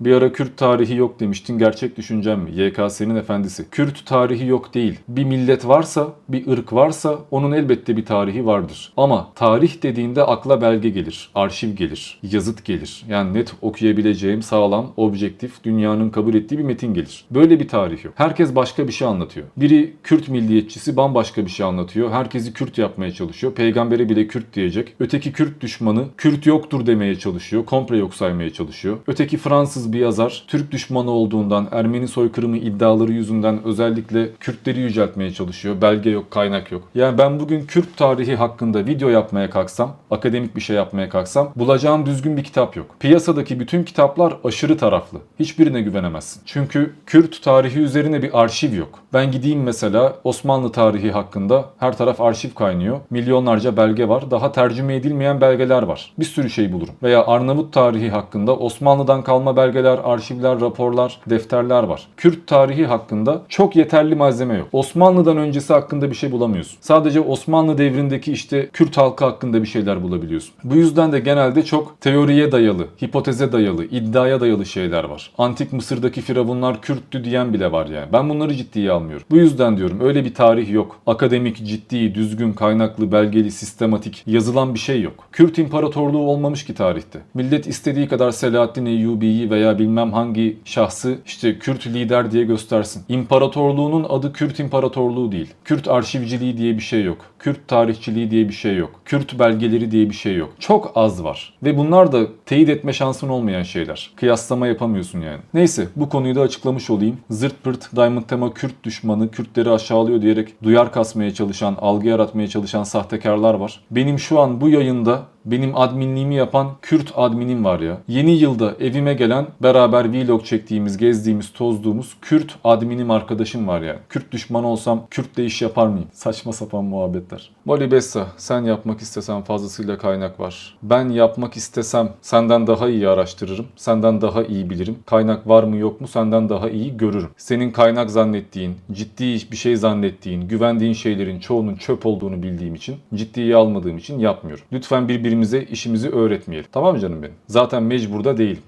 Bir ara Kürt tarihi yok demiştin gerçek düşüncem mi? YKS'nin efendisi. Kürt tarihi yok değil. Bir millet varsa, bir ırk varsa onun elbette bir tarihi vardır. Ama tarih dediğinde akla belge gelir, arşiv gelir, yazıt gelir. Yani net okuyabileceğim sağlam, objektif, dünyanın kabul ettiği bir metin gelir. Böyle bir tarih yok. Herkes başka bir şey anlatıyor. Biri Kürt milliyetçisi bambaşka bir şey anlatıyor. Herkesi Kürt yapmaya çalışıyor. Peygambere bile Kürt diyecek. Öteki Kürt düşmanı Kürt yoktur demeye çalışıyor. Komple yok saymaya çalışıyor. Öteki Fransız bir yazar Türk düşmanı olduğundan, Ermeni soykırımı iddiaları yüzünden özellikle Kürtleri yüceltmeye çalışıyor. Belge yok, kaynak yok. Yani ben bugün Kürt tarihi hakkında video yapmaya kalksam, akademik bir şey yapmaya kalksam bulacağım düzgün bir kitap yok. Piyasadaki bütün kitaplar aşırı taraflı. Hiçbirine güvenemezsin. Çünkü Kürt tarihi üzerine bir arşiv yok. Ben gideyim mesela Osmanlı tarihi hakkında her taraf arşiv kaynıyor. Milyonlarca belge var. Daha tercüme edilmeyen belgeler var. Bir sürü şey bulurum. Veya Arnavut tarihi hakkında Osmanlı'dan kalma belgeler, arşivler, raporlar, defterler var. Kürt tarihi hakkında çok yeterli malzeme yok. Osmanlı'dan öncesi hakkında bir şey bulamıyorsun. Sadece Osmanlı devrindeki işte Kürt halkı hakkında bir şeyler bulabiliyorsun. Bu yüzden de genelde çok teoriye dayalı, hipoteze dayalı, iddiaya dayalı şeyler var. Antik Mısır'daki firavunlar Kürttü diyen bile var yani. Ben bunları ciddiye almıyorum. Bu yüzden diyorum öyle bir tarih yok. Akademik, ciddi, düzgün, kaynaklı, belgeli, sistematik yazılan bir şey yok. Kürt İmparatorluğu olmamış ki tarihte. Millet istediği kadar Selahaddin Eyyubi'yi veya bilmem hangi şahsı işte Kürt lider diye göstersin. İmparatorluğunun adı Kürt İmparatorluğu değil. Kürt arşivciliği diye bir şey yok. Kürt tarihçiliği diye bir şey yok. Kürt belgeleri diye bir şey yok. Çok az var. Ve bunlar da teyit etme şansın olmayan şeyler. Kıyaslama yapamıyorsun yani. Neyse bu konuyu da açıklamış olayım. Zırt pırt Diamond Tema Kürt düşmanı, Kürtleri aşağılıyor diyerek duyar kasmaya çalışan, algı yaratmaya çalışan sahtekarlar var. Benim şu an bu yayında benim adminliğimi yapan Kürt adminim var ya. Yeni yılda evime gelen beraber vlog çektiğimiz, gezdiğimiz, tozduğumuz Kürt adminim arkadaşım var ya. Kürt düşmanı olsam Kürt'le iş yapar mıyım? Saçma sapan muhabbetler. Vali Bessa sen yapmak istesen fazlasıyla kaynak var. Ben yapmak istesem senden daha iyi araştırırım. Senden daha iyi bilirim. Kaynak var mı yok mu senden daha iyi görürüm. Senin kaynak zannettiğin, ciddi bir şey zannettiğin, güvendiğin şeylerin çoğunun çöp olduğunu bildiğim için, ciddiye almadığım için yapmıyorum. Lütfen birbirimize işimizi öğretmeyelim. Tamam mı canım benim? Zaten mecbur da değilim.